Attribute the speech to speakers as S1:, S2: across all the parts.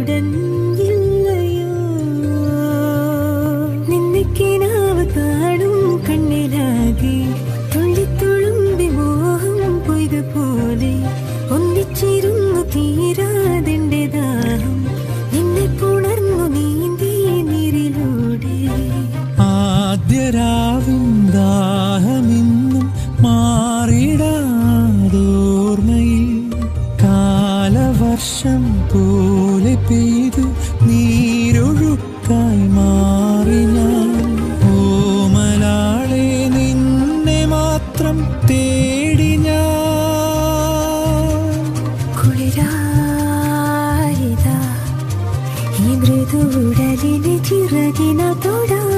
S1: உடன் இல்லையோ நின்னைக்கினாவு காணும் கண்ணிலாகி തുള്ളി തുളുമ്പി മോഹം പൊയ്തു പോലെ ഒന്നിച്ചിരുന്നു തീരാതെന്റെ ദാഹം നിന്നെ പുണർന്നു നീന്തി നീരിലൂടെ.
S2: ആദ്യരാവിൻ ദാഹമിന്നും മാറിടാതോർമ്മയിൽ കാലവർഷം പോ പെയ്തു നീരൊഴുക്കായി മാറി ഓമലാളെ നിന്നെ മാത്രം തേടി ഞാൻ.
S1: കുളിരാരിതാ ഈ മൃദുവുടലിന് ചിറകിന തൊടാൻ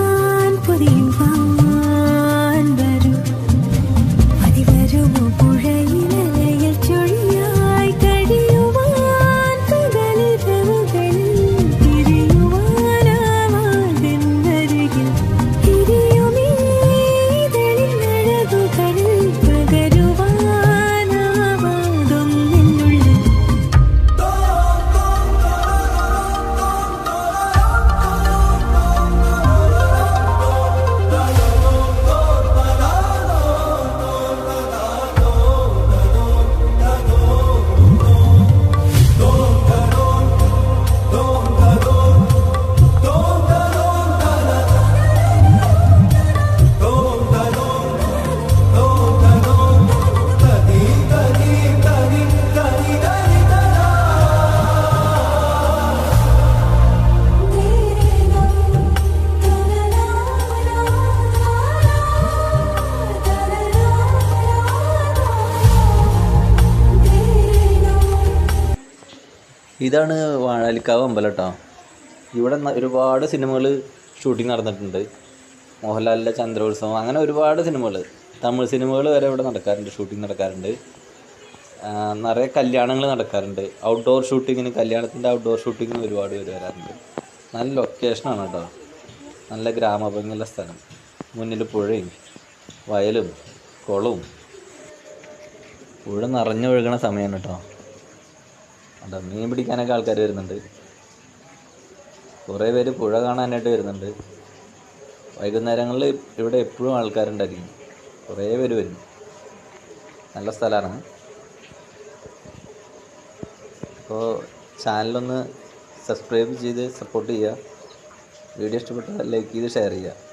S3: ഇതാണ് വാഴാലിക്കാവ് അമ്പലം കേട്ടോ. ഇവിടെ ഒരുപാട് സിനിമകൾ ഷൂട്ടിംഗ് നടന്നിട്ടുണ്ട്. മോഹൻലാലിന്റെ ചന്ദ്രോത്സവം അങ്ങനെ ഒരുപാട് സിനിമകൾ തമിഴ് സിനിമകൾ വരെ ഇവിടെ നടക്കാറുണ്ട് ഷൂട്ടിംഗ് നടക്കാറുണ്ട്. നിറയെ കല്യാണങ്ങൾ നടക്കാറുണ്ട്. ഔട്ട്ഡോർ ഷൂട്ടിങ്ങിന് കല്യാണത്തിന്റെ ഔട്ട്ഡോർ ഷൂട്ടിങ്ങിന് ഒരുപാട് പേര് വരാറുണ്ട്. നല്ല ലൊക്കേഷനാണ് കേട്ടോ. നല്ല ഗ്രാമഭംഗിയുള്ള സ്ഥലം. മുന്നിൽ പുഴയും വയലും കുളവും. പുഴ നിറഞ്ഞൊഴുകണ സമയമാണ് കേട്ടോ. അതാ മീൻ പിടിക്കാനൊക്കെ ആൾക്കാർ വരുന്നുണ്ട്. കുറേ പേര് പുഴ കാണാനായിട്ട് വരുന്നുണ്ട്. വൈകുന്നേരങ്ങളിൽ ഇവിടെ എപ്പോഴും ആൾക്കാരുണ്ടായിരിക്കും. കുറേ പേര് വരും. നല്ല സ്ഥലമാണ്. അപ്പോൾ ചാനലൊന്ന് സബ്സ്ക്രൈബ് ചെയ്ത് സപ്പോർട്ട് ചെയ്യുക. വീഡിയോ ഇഷ്ടപ്പെട്ടാൽ ലൈക്ക് ചെയ്ത് ഷെയർ ചെയ്യുക.